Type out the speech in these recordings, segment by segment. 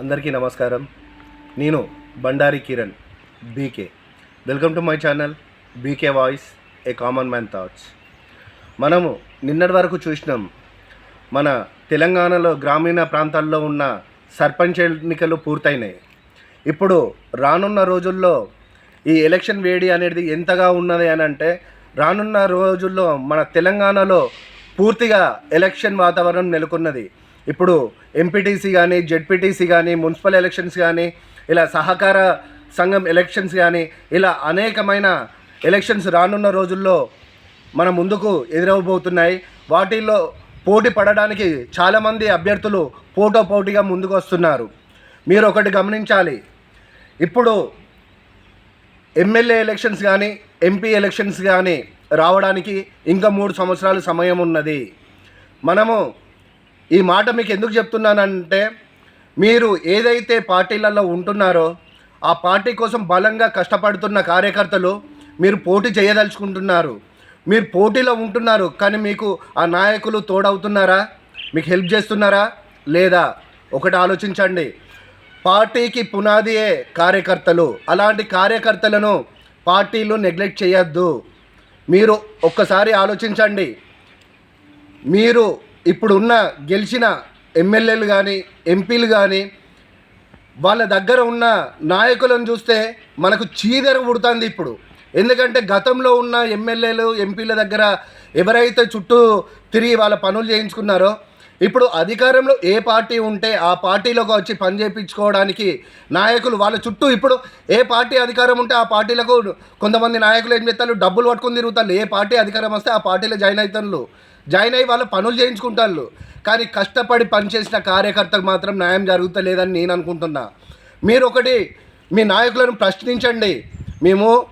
అందరికీ నమస్కారం. నేను Bandari Kiran BK welcome to my channel BK voice a common man thoughts మనము నిన్నటి వరకు చూసినాం మన తెలంగాణలో గ్రామీణ ప్రాంతాల్లో ఉన్న సర్పంచ్ ఎన్నికలు పూర్తయినాయి. ఇప్పుడు రానున్న రోజుల్లో ఈ ఎలక్షన్ వేడి అనేది ఎంతగా ఉన్నది అని అంటే రానున్న రోజుల్లో మన తెలంగాణలో పూర్తిగా ఎలక్షన్ వాతావరణం నెలకొన్నది. ఇప్పుడు ఎంపీటీసీ కానీ జెడ్పీటీసీ కానీ మున్సిపల్ ఎలక్షన్స్ కానీ ఇలా సహకార సంఘం ఎలక్షన్స్ కానీ ఇలా అనేకమైన ఎలక్షన్స్ రానున్న రోజుల్లో మన ముందుకు ఎదురవబోతున్నాయి. వాటిల్లో పోటీ పడడానికి చాలామంది అభ్యర్థులు పోటో పోటీగా ముందుకు వస్తున్నారు మీరు ఒకటి గమనించాలి ఇప్పుడు ఎమ్మెల్యే ఎలక్షన్స్ కానీ ఎంపీ ఎలక్షన్స్ కానీ రావడానికి ఇంకా మూడు సంవత్సరాలు సమయం ఉన్నది. మనము ఈ మాట మీకు ఎందుకు చెప్తున్నానంటే మీరు ఏదైతే పార్టీలలో ఉంటున్నారో ఆ పార్టీ కోసం బలంగా కష్టపడుతున్న కార్యకర్తలు మీరు పోటీ చేయదలుచుకుంటున్నారు. మీరు పోటీలో ఉంటున్నారు కానీ మీకు ఆ నాయకులు తోడవుతున్నారా? మీకు హెల్ప్ చేస్తున్నారా? లేదా? ఒకటి ఆలోచించండి. పార్టీకి పునాదియే కార్యకర్తలు. అలాంటి కార్యకర్తలను పార్టీలు నెగ్లెక్ట్ చేయొద్దు. మీరు ఒక్కసారి ఆలోచించండి. మీరు ఇప్పుడున్న గెలిచిన ఎమ్మెల్యేలు కానీ ఎంపీలు కానీ వాళ్ళ దగ్గర ఉన్న నాయకులను చూస్తే మనకు చీదర పుడుతుంది ఇప్పుడు. ఎందుకంటే గతంలో ఉన్న ఎమ్మెల్యేలు ఎంపీల దగ్గర ఎవరైతే చుట్టూ తిరిగి వాళ్ళ పనులు చేయించుకున్నారో ఇప్పుడు అధికారంలో ఏ పార్టీ ఉంటే ఆ పార్టీలోకి వచ్చి పని చేయించుకోవడానికి నాయకులు వాళ్ళ చుట్టూ ఇప్పుడు ఏ పార్టీ అధికారం ఉంటే ఆ పార్టీలకు కొంతమంది నాయకులు ఏం చేస్తారు? డబ్బులు పట్టుకుని తిరుగుతారు. ఏ పార్టీ అధికారం వస్తే ఆ పార్టీలో జాయిన్ అవుతారు. జాయిన్ అయ్యి వాళ్ళు పనులు చేయించుకుంటారు కానీ కష్టపడి పనిచేసిన కార్యకర్తకు మాత్రం న్యాయం జరుగుతలేదని నేను అనుకుంటున్నా. మీరు ఒకటి మీ నాయకులను ప్రశ్నించండి. మేము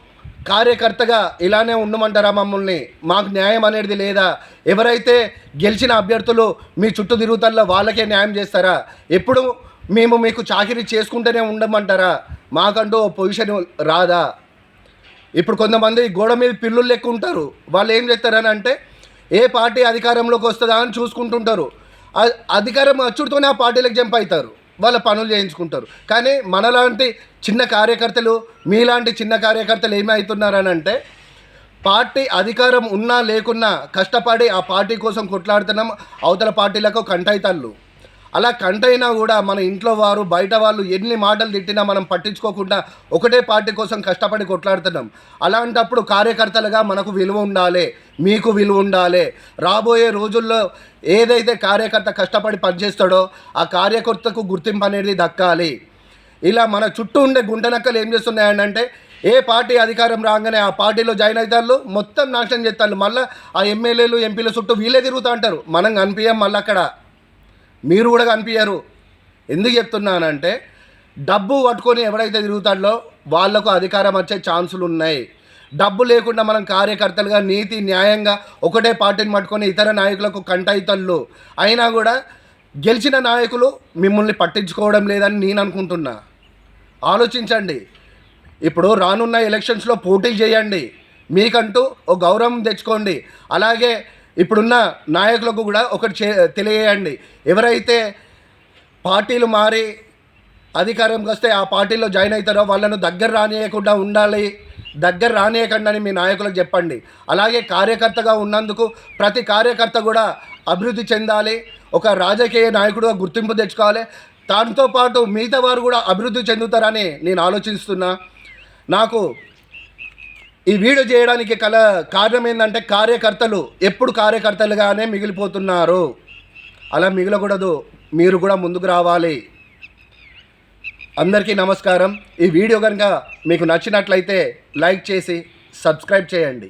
కార్యకర్తగా ఇలానే ఉండమంటారా మమ్మల్ని? మాకు న్యాయం అనేది లేదా? ఎవరైతే గెలిచిన అభ్యర్థులు మీ చుట్టూ తిరుగుతారో వాళ్ళకే న్యాయం చేస్తారా? ఎప్పుడు మేము మీకు చాకరీ చేసుకుంటూనే ఉండమంటారా? మాకంటూ ఓ పొజిషన్ రాదా? ఇప్పుడు కొంతమంది గోడ మీద పిల్లులు లెక్క ఉంటారు వాళ్ళు ఏం చేస్తారని అంటే ఏ పార్టీ అధికారంలోకి వస్తుందా అని చూసుకుంటుంటారు. అధికారం అచ్చుడుతోనే ఆ పార్టీలకు జంప్ అవుతారు వాళ్ళ పనులు చేయించుకుంటారు. కానీ మనలాంటి చిన్న కార్యకర్తలు మీలాంటి చిన్న కార్యకర్తలు ఏమవుతున్నారని అంటే పార్టీ అధికారం ఉన్నా లేకున్నా కష్టపడి ఆ పార్టీ కోసం కొట్లాడుతున్నాం అవతల పార్టీలకు కంటైతళ్ళు. అలా కంటైనా కూడా మన ఇంట్లో వారు బయట వాళ్ళు ఎన్ని మాటలు తిట్టినా మనం పట్టించుకోకుండా ఒకటే పార్టీ కోసం కష్టపడి కొట్లాడుతున్నాం. అలాంటప్పుడు కార్యకర్తలుగా మనకు విలువ ఉండాలి. మీకు విలువ ఉండాలి. రాబోయే రోజుల్లో ఏదైతే కార్యకర్త కష్టపడి పనిచేస్తాడో ఆ కార్యకర్తకు గుర్తింపు అనేది దక్కాలి. ఇలా మన చుట్టూ ఉండే గుంటనక్కలు ఏం చేస్తున్నాయనంటే ఏ పార్టీ అధికారం రాగానే ఆ పార్టీలో జాయిన్ అవుతారు మొత్తం నాశనం చేస్తారు మళ్ళీ ఆ ఎమ్మెల్యేలు ఎంపీల చుట్టూ వీళ్ళే తిరుగుతూ అంటారు మనం కనిపించాం మళ్ళీ అక్కడ. మీరు కూడా కనిపించారు ఎందుకు చెప్తున్నానంటే డబ్బు పట్టుకొని ఎవరైతే తిరుగుతాడో వాళ్ళకు అధికారం వచ్చే ఛాన్సులు ఉన్నాయి. డబ్బు లేకుండా మనం కార్యకర్తలుగా నీతి న్యాయంగా ఒకటే పార్టీని పట్టుకొని ఇతర నాయకులకు కంటైతళ్ళు అయినా కూడా గెలిచిన నాయకులు మిమ్మల్ని పట్టించుకోవడం లేదని నేను అనుకుంటున్నా. ఆలోచించండి. ఇప్పుడు రానున్న ఎలక్షన్స్లో పోటీ చేయండి. మీకంటూ ఒక గౌరవం తెచ్చుకోండి. అలాగే ఇప్పుడున్న నాయకులకు కూడా ఒకటి చే తెలియజేయండి. ఎవరైతే పార్టీలు మారి అధికారంకి వస్తే ఆ పార్టీలో జాయిన్ అవుతారో వాళ్ళను దగ్గర రానియకుండా ఉండాలి. దగ్గర రానియకండి అని మీ నాయకులకు చెప్పండి. అలాగే కార్యకర్తగా ఉన్నందుకు ప్రతి కార్యకర్త కూడా అభివృద్ధి చెందాలి. ఒక రాజకీయ నాయకుడుగా గుర్తింపు తెచ్చుకోవాలి. దాంతో పాటు మిగతా వారు కూడా అభివృద్ధి చెందుతారని నేను ఆలోచిస్తున్నా. నాకు ఈ వీడియో చేయడానికి కల కారణం ఏంటంటే కార్యకర్తలు ఎప్పుడు కార్యకర్తలుగానే మిగిలిపోతున్నారు. అలా మిగలకూడదు. మీరు కూడా ముందుకు రావాలి. అందరికీ నమస్కారం. ఈ వీడియో కనుక మీకు నచ్చినట్లయితే లైక్ చేసి సబ్స్క్రైబ్ చేయండి.